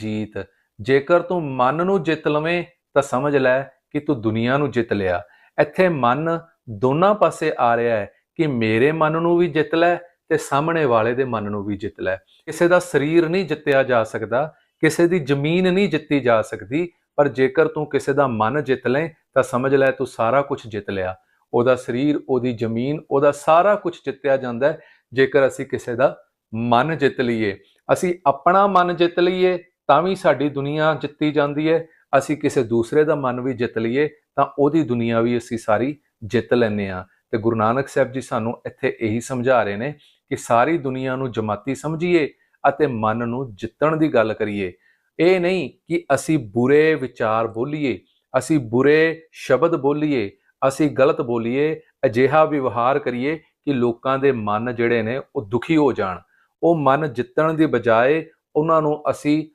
ਜੀਤ। ਜੇਕਰ ਤੂੰ ਮਨ ਨੂੰ ਜਿੱਤ ਲਵੇਂ, ਤਾਂ ਸਮਝ ਲੈ ਕਿ ਤੂੰ ਦੁਨੀਆ ਨੂੰ ਜਿੱਤ ਲਿਆ। ਇੱਥੇ ਮਨ ਦੋਨਾਂ ਪਾਸੇ ਆ ਰਿਹਾ ਹੈ ਕਿ ਮੇਰੇ ਮਨ ਨੂੰ ਵੀ ਜਿੱਤ ਲੈ ਤੇ ਸਾਹਮਣੇ ਵਾਲੇ ਦੇ ਮਨ ਨੂੰ ਵੀ ਜਿੱਤ ਲੈ। ਕਿਸੇ ਦਾ ਸਰੀਰ ਨਹੀਂ ਜਿੱਤਿਆ ਜਾ ਸਕਦਾ, ਕਿਸੇ ਦੀ ਜ਼ਮੀਨ ਨਹੀਂ ਜਿੱਤੀ ਜਾ ਸਕਦੀ, ਪਰ ਜੇਕਰ ਤੂੰ ਕਿਸੇ ਦਾ ਮਨ ਜਿੱਤ ਲੈ ਤਾਂ ਸਮਝ ਲੈ ਤੂੰ ਸਾਰਾ ਕੁਝ ਜਿੱਤ ਲਿਆ। ਉਹਦਾ ਸਰੀਰ, ਉਹਦੀ ਜ਼ਮੀਨ, ਉਹਦਾ ਸਾਰਾ ਕੁਝ ਜਿੱਤਿਆ ਜਾਂਦਾ ਹੈ। ਜੇਕਰ ਅਸੀਂ ਕਿਸੇ ਦਾ ਮਨ ਜਿੱਤ ਲਈਏ, ਅਸੀਂ ਆਪਣਾ ਮਨ ਜਿੱਤ ਲਈਏ ਤਾਂ ਵੀ ਸਾਡੀ ਦੁਨੀਆ ਜਿੱਤੀ ਜਾਂਦੀ ਹੈ ਅਸੀਂ ਕਿਸੇ ਦੂਸਰੇ ਦਾ ਮਨ ਵੀ ਜਿੱਤ ਲਈਏ, ਤਾਂ ਉਹਦੀ ਦੁਨੀਆ ਵੀ ਅਸੀਂ ਸਾਰੀ ਜਿੱਤ ਲੈਂਦੇ ਆ ਤੇ ਗੁਰੂ ਨਾਨਕ ਸਾਹਿਬ ਜੀ ਸਾਨੂੰ ਇੱਥੇ ਇਹੀ ਸਮਝਾ ਰਹੇ ਨੇ ਕਿ ਸਾਰੀ ਦੁਨੀਆ ਨੂੰ ਜਮਾਤੀ ਸਮਝੀਏ ਅਤੇ ਮਨ ਨੂੰ ਜਿੱਤਣ ਦੀ ਗੱਲ ਕਰੀਏ। ਇਹ ਨਹੀਂ ਕਿ ਅਸੀਂ ਬੁਰੇ ਵਿਚਾਰ ਬੋਲੀਏ, ਅਸੀਂ ਬੁਰੇ ਸ਼ਬਦ ਬੋਲੀਏ, ਅਸੀਂ ਗਲਤ ਬੋਲੀਏ, ਅਜਿਹਾ ਵਿਵਹਾਰ ਕਰੀਏ ਕਿ ਲੋਕਾਂ ਦੇ ਮਨ ਜਿਹੜੇ ਨੇ ਉਹ ਦੁਖੀ ਹੋ ਜਾਣ। ਉਹ ਮਨ ਜਿੱਤਣ ਦੀ ਬਜਾਏ ਉਹਨਾਂ ਨੂੰ ਅਸੀਂ